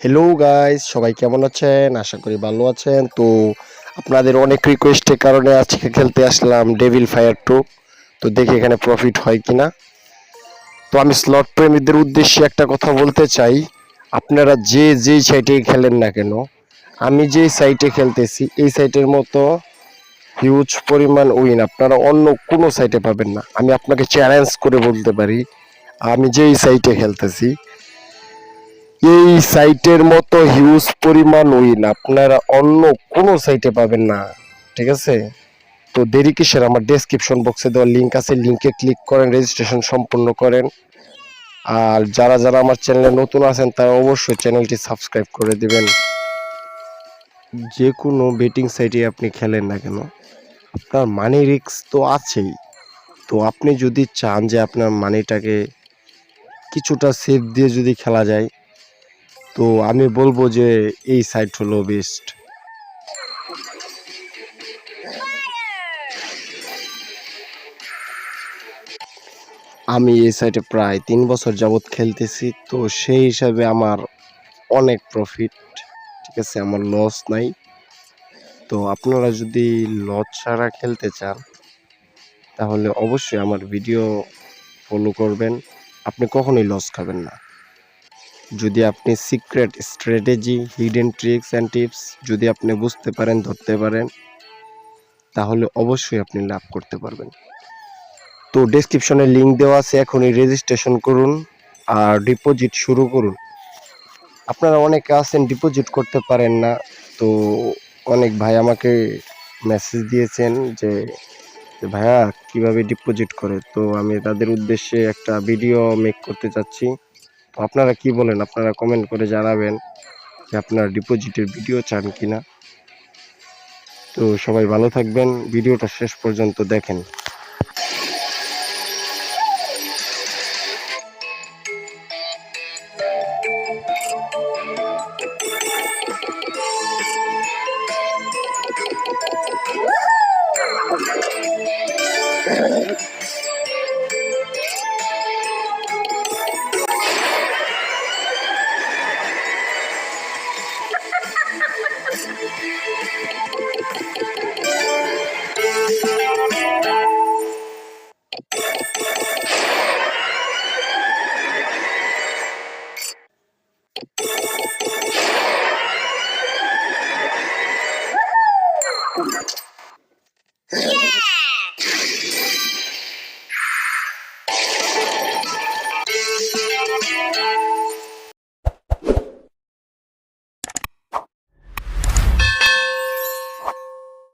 Hello guys সবাই কেমন আছেন? আশা করি ভালো আছেন। তো আপনাদের অনেক রিকোয়েস্টের কারণে আজকে খেলতে আসলাম ডেভিল ফায়ার টু তো দেখি এখানে প্রফিট হয় কি না তো আমি স্লট প্রেমীদের উদ্দেশ্যে একটা কথা বলতে চাই। আপনারা যে যেই সাইটে খেলেন না কেন, আমি যেই সাইটে খেলতেছি, এই সাইটের মতো হিউজ পরিমাণ উইন আপনারা অন্য কোনো সাইটে পাবেন না। আমি আপনাকে চ্যালেঞ্জ করে বলতে পারি, আমি যেই সাইটে খেলতেছি এই সাইটের মতো হিউজ পরিমাণ উইন আপনারা অন্য কোনো সাইটে পাবেন না, ঠিক আছে? তো দেরি কিসের? আমার ডেসক্রিপশন বক্সে দেওয়া লিঙ্ক আছে লিঙ্কে ক্লিক করেন রেজিস্ট্রেশন সম্পূর্ণ করেন। আর যারা যারা আমার চ্যানেলে নতুন আছেন, তারা অবশ্যই চ্যানেলটি সাবস্ক্রাইব করে দিবেন। যে কোনো বেটিং সাইটে আপনি খেলেন না কেন, আপনার মানি রিস্ক তো আছেই। তো আপনি যদি চান যে আপনার মানিটাকে কিছুটা সেফ দিয়ে যদি খেলা যায় তো আমি বলব যে এই সাইট হলো বেস্ট আমি এই সাইটে প্রায় তিন বছর যাবৎ খেলতেছি, তো সেই হিসাবে আমার অনেক প্রফিট ঠিক আছে, আমার লস নাই। তো আপনারা যদি লস ছাড়া খেলতে চান, তাহলে অবশ্যই আমার ভিডিও ফলো করবেন। আপনি কখনোই লস খাবেন না। যদি আপনি secret strategy hidden tricks and tips যদি আপনি বুঝতে পারেন, ধরতে পারেন, তাহলে অবশ্যই আপনি লাভ করতে পারবেন। তো ডেসক্রিপশনে লিঙ্ক দেওয়া আছে, এখনই রেজিস্ট্রেশন করুন আর ডিপোজিট শুরু করুন। আপনারা অনেকে আছেন ডিপোজিট করতে পারেন না, তো অনেক ভাই আমাকে মেসেজ দিয়েছেন যে ভাইয়া কীভাবে ডিপোজিট করে? তো আমি তাদের উদ্দেশ্যে একটা ভিডিও মেক করতে চাচ্ছি। আপনারা কি বলেন? আপনারা কমেন্ট করে জানাবেন যে আপনারা ডিপোজিটের ভিডিও চান কি না তো সবাই ভালো থাকবেন। ভিডিওটা শেষ পর্যন্ত দেখেন।